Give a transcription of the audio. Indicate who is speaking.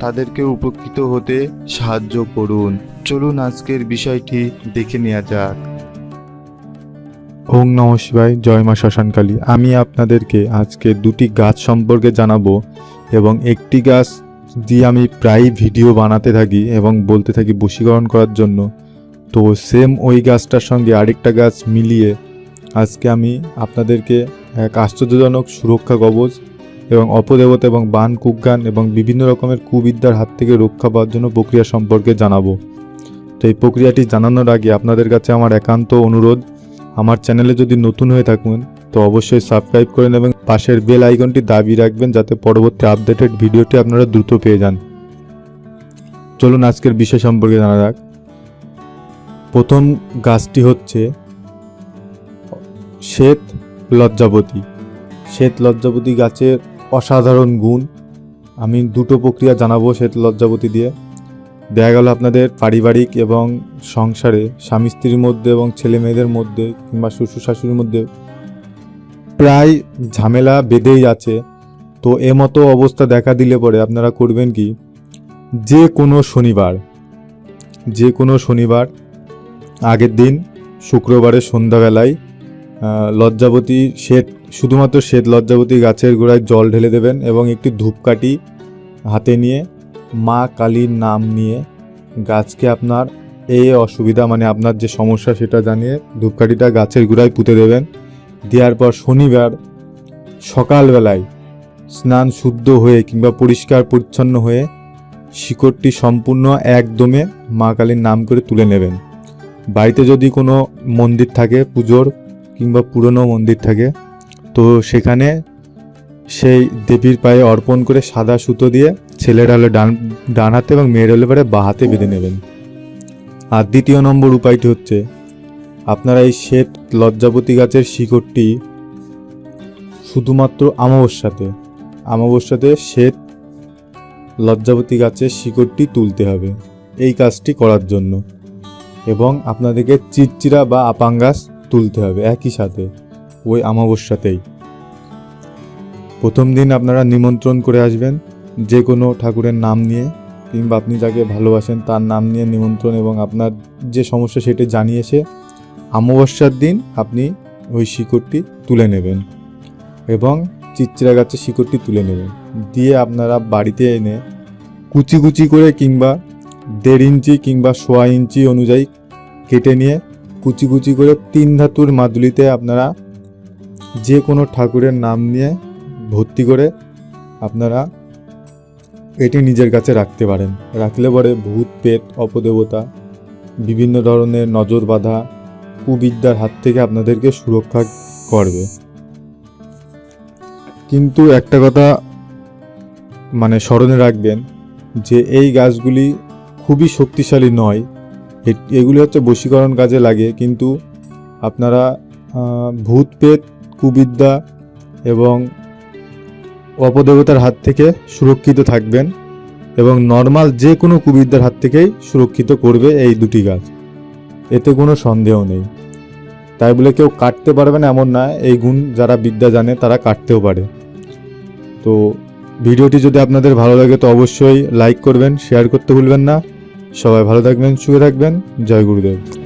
Speaker 1: তাদেরকে উপকৃত হতে সাহায্য করুন। চলুন আজকের বিষয়টি দেখে নেওয়া যাক।
Speaker 2: ওং নম শিবায়, জয় মা শ্মশানকালী। আমি আপনাদেরকে আজকে দুটি গাছ সম্পর্কে জানাব এবং একটি গাছ দিয়ে আমি প্রায় ভিডিও বানাতে থাকি এবং বলতে থাকি বশীকরণ করার জন্য। তো সেম ওই গাছটার সঙ্গে আরেকটা গাছ মিলিয়ে আজকে আমি আপনাদেরকে এক আশ্চর্যজনক সুরক্ষা কবচ এবং অপদেবতা এবং বান, কুজ্ঞান এবং বিভিন্ন রকমের কুবিদ্যার হাত থেকে রক্ষা পাওয়ার জন্য প্রক্রিয়া সম্পর্কে জানাব। তো এই প্রক্রিয়াটি জানানোর আগে আপনাদের কাছে আমার একান্ত অনুরোধ, আমার চ্যানেলে যদি নতুন হয়ে থাকুন, তো অবশ্যই সাবস্ক্রাইব করে নেবেন, পাশের বেল আইকনটি দাবি রাখবেন যাতে পরবর্তী আপডেটেড ভিডিওটি আপনারা দ্রুত পেয়ে যান। চলুন আজকের বিষয় সম্পর্কে জানা যাক। প্রথম গাছটি হচ্ছে শ্বেত লজ্জাপতি শ্বেত লজ্জাপতি গাছের অসাধারণ গুণ। আমি দুটো প্রক্রিয়া জানাব শ্বেত লজ্জাপতি দিয়ে। দেখা গেল আপনাদের পারিবারিক এবং সংসারে স্বামী স্ত্রীর মধ্যে এবং ছেলে মেয়েদের মধ্যে কিংবা শ্বশুর শাশুড়ির মধ্যে প্রায় ঝামেলা বেঁধেই আছে। তো এ মতো অবস্থা দেখা দিলে পরে আপনারা করবেন কি? যে কোনো শনিবার, যে কোনো শনিবার, আগের দিন শুক্রবারের সন্ধ্যাবেলায় লজ্জাবতী শ্বেত, শুধুমাত্র শ্বেত লজ্জাবতী গাছের গোড়ায় জল ঢেলে দেবেন এবং একটি ধূপকাঠি হাতে নিয়ে মা কালীর নাম নিয়ে গাছকে আপনার এই অসুবিধা মানে আপনার যে সমস্যা সেটা জানিয়ে ধূপকাঠিটা গাছের গোড়ায় পুঁতে দেবেন। দেওয়ার পর শনিবার সকালবেলায় স্নান শুদ্ধ হয়ে কিংবা পরিষ্কার পরিচ্ছন্ন হয়ে শিকড়টি সম্পূর্ণ একদমে মা কালীর নাম করে তুলে নেবেন। বাড়িতে যদি কোনো মন্দির থাকে, পুজোর কিংবা পুরনো মন্দির থাকে। তো সেখানে সেই দেবীর পায়ে অর্পণ করে সাদা সুতো দিয়ে ছেলের হলে ডান ডান হাতে এবং মেয়ের হলে পরে বা হাতে বেঁধে নেবেন। আর দ্বিতীয় নম্বর উপায়টি হচ্ছে, আপনারা এই শ্বেত লজ্জাপতি গাছের শিকড়টি শুধুমাত্র আমাবস্যাতে আমাবস্যাতে শ্বেত লজ্জাপতি গাছের শিকড়টি তুলতে হবে। এই কাজটি করার জন্য। এবং আপনাদেরকে চিরচিরা বা আপাঙ্গাস তুলতে হবে, একই সাথে, ওই আমাবস্যাতেই প্রথম দিন আপনারা নিমন্ত্রণ করে আসবেন যে কোনো ঠাকুরের নাম নিয়ে, কিংবা আপনি যাকে ভালোবাসেন তার নাম নিয়ে নিমন্ত্রণ এবং আপনার যে সমস্যা সেটি জানিয়েছে, অমাবস্যার দিন আপনি ওই শিকড়টি তুলে নেবেন এবং চিচ্চিরা গাছের শিকড়টি তুলে নেবেন। দিয়ে আপনারা বাড়িতে এনে কুচি কুচি করে কিংবা দেড় ইঞ্চি কিংবা সোয়া ইঞ্চি অনুযায়ী কেটে নিয়ে কুচি কুচি করে তিন ধাতুর মাদুলিতে আপনারা যে কোনো ঠাকুরের নাম নিয়ে ভর্তি করে আপনারা এটি নিজের কাছে রাখতে পারেন। রাখলে পরে ভূত, পেট, অপদেবতা, বিভিন্ন ধরনের নজর বাঁধা কুবিদ্যার হাত থেকে আপনাদেরকে সুরক্ষা করবে। কিন্তু একটা কথা মানে স্মরণে রাখবেন যে এই গাছগুলি খুবই শক্তিশালী নয় এগুলি হচ্ছে বশীকরণ কাজে লাগে, কিন্তু আপনারা ভূত পেট কুবিদ্যা এবং অপদেবতার হাত থেকে সুরক্ষিত থাকবেন এবং নর্মাল যে কোনো কুবিদ্যার হাত থেকেই সুরক্ষিত করবে এই দুটি গাছ। এতে কোনো সন্দেহ নেই। তাই বলে কেউ কাটতে পারবে না এমন না, এই গুণ যারা বিদ্যা জানে তারা কাটতেও পারে। তো ভিডিওটি যদি আপনাদের ভালো লাগে তো অবশ্যই লাইক করবেন, শেয়ার করতে ভুলবেন না। সবাই ভালো থাকবেন সুখে থাকবেন। জয় গুরুদেব।